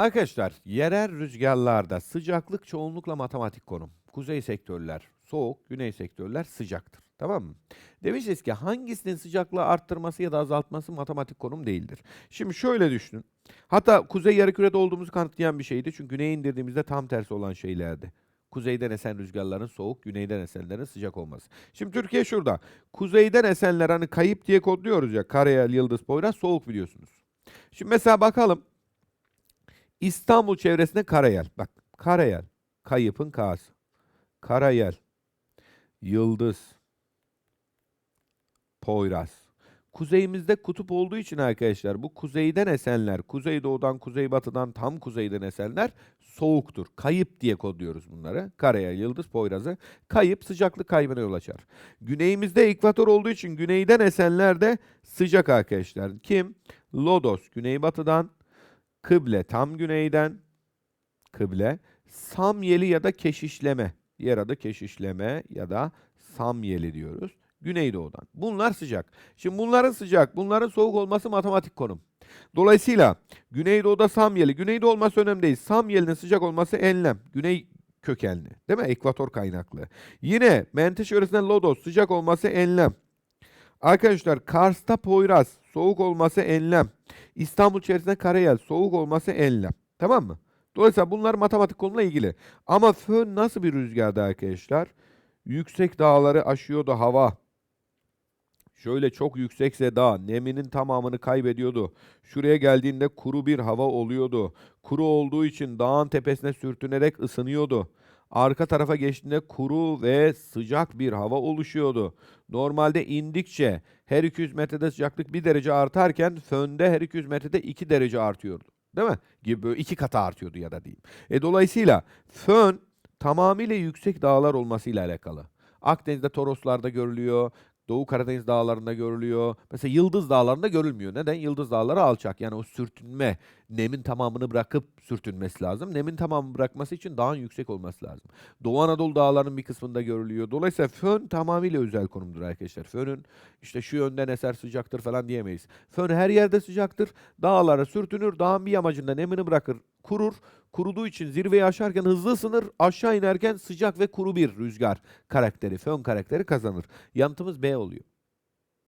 Arkadaşlar yerel rüzgarlarda sıcaklık çoğunlukla matematik konum. Kuzey sektörler soğuk, güney sektörler sıcaktır. Tamam mı? Demişiz ki hangisinin sıcaklığı arttırması ya da azaltması matematik konum değildir. Şimdi şöyle düşünün. Hatta kuzey yarımkürede olduğumuzu kanıtlayan bir şeydi. Çünkü güneye indirdiğimizde tam tersi olan şeylerdi. Kuzeyden esen rüzgarların soğuk, güneyden esenlerin sıcak olması. Şimdi Türkiye şurada. Kuzeyden esenler hani kayıp diye kodluyoruz ya. Karayel, Yıldız, Poyraz soğuk biliyorsunuz. Şimdi mesela bakalım. İstanbul çevresinde Karayel. Bak Karayel. Kayıpın K'sı. Karayel. Yıldız. Poyraz. Kuzeyimizde kutup olduğu için arkadaşlar bu kuzeyden esenler, kuzeydoğudan, kuzeybatıdan tam kuzeyden esenler soğuktur. Kayıp diye kodluyoruz bunları. Karayel, Yıldız, Poyraz'ı. Kayıp sıcaklık kaybına yol açar. Güneyimizde ekvator olduğu için güneyden esenler de sıcak arkadaşlar. Kim? Lodos güneybatıdan, kıble tam güneyden, kıble, samyeli ya da keşişleme, yer adı keşişleme ya da samyeli diyoruz. Güneydoğudan. Bunlar sıcak. Şimdi bunların sıcak, bunların soğuk olması matematik konum. Dolayısıyla Güneydoğu'da samyeli, Güneydoğu olması önemli değil. Samyelinin sıcak olması enlem, güney kökenli. Değil mi? Ekvator kaynaklı. Yine Menteşe yöresinden Lodos sıcak olması enlem. Arkadaşlar Kars'ta Poyraz soğuk olması enlem. İstanbul çevresinde Karayel soğuk olması enlem. Tamam mı? Dolayısıyla bunlar matematik konuyla ilgili. Ama fön nasıl bir rüzgardı arkadaşlar? Yüksek dağları aşıyordu hava. Şöyle çok yüksekse dağ neminin tamamını kaybediyordu. Şuraya geldiğinde kuru bir hava oluyordu. Kuru olduğu için dağın tepesine sürtünerek ısınıyordu. Arka tarafa geçtiğinde kuru ve sıcak bir hava oluşuyordu. Normalde indikçe her 200 metrede sıcaklık 1 derece artarken fönde her 200 metrede 2 derece artıyordu. Değil mi? Gibi böyle iki katı artıyordu ya da diyeyim. E dolayısıyla fön tamamıyla yüksek dağlar olmasıyla alakalı. Akdeniz'de Toroslarda görülüyor. Doğu Karadeniz dağlarında görülüyor. Mesela Yıldız Dağları'nda görülmüyor. Neden? Yıldız Dağları alçak. Yani o sürtünme, nemin tamamını bırakıp sürtünmesi lazım. Nemin tamamını bırakması için dağın yüksek olması lazım. Doğu Anadolu dağlarının bir kısmında görülüyor. Dolayısıyla fön tamamıyla özel konumdur arkadaşlar. Fönün işte şu yönden eser sıcaktır falan diyemeyiz. Fön her yerde sıcaktır. Dağlara sürtünür. Dağın bir yamacında nemini bırakır. Kurur. Kuruduğu için zirveyi aşarken hızlı ısınır. Aşağı inerken sıcak ve kuru bir rüzgar karakteri, fön karakteri kazanır. Yanıtımız B oluyor.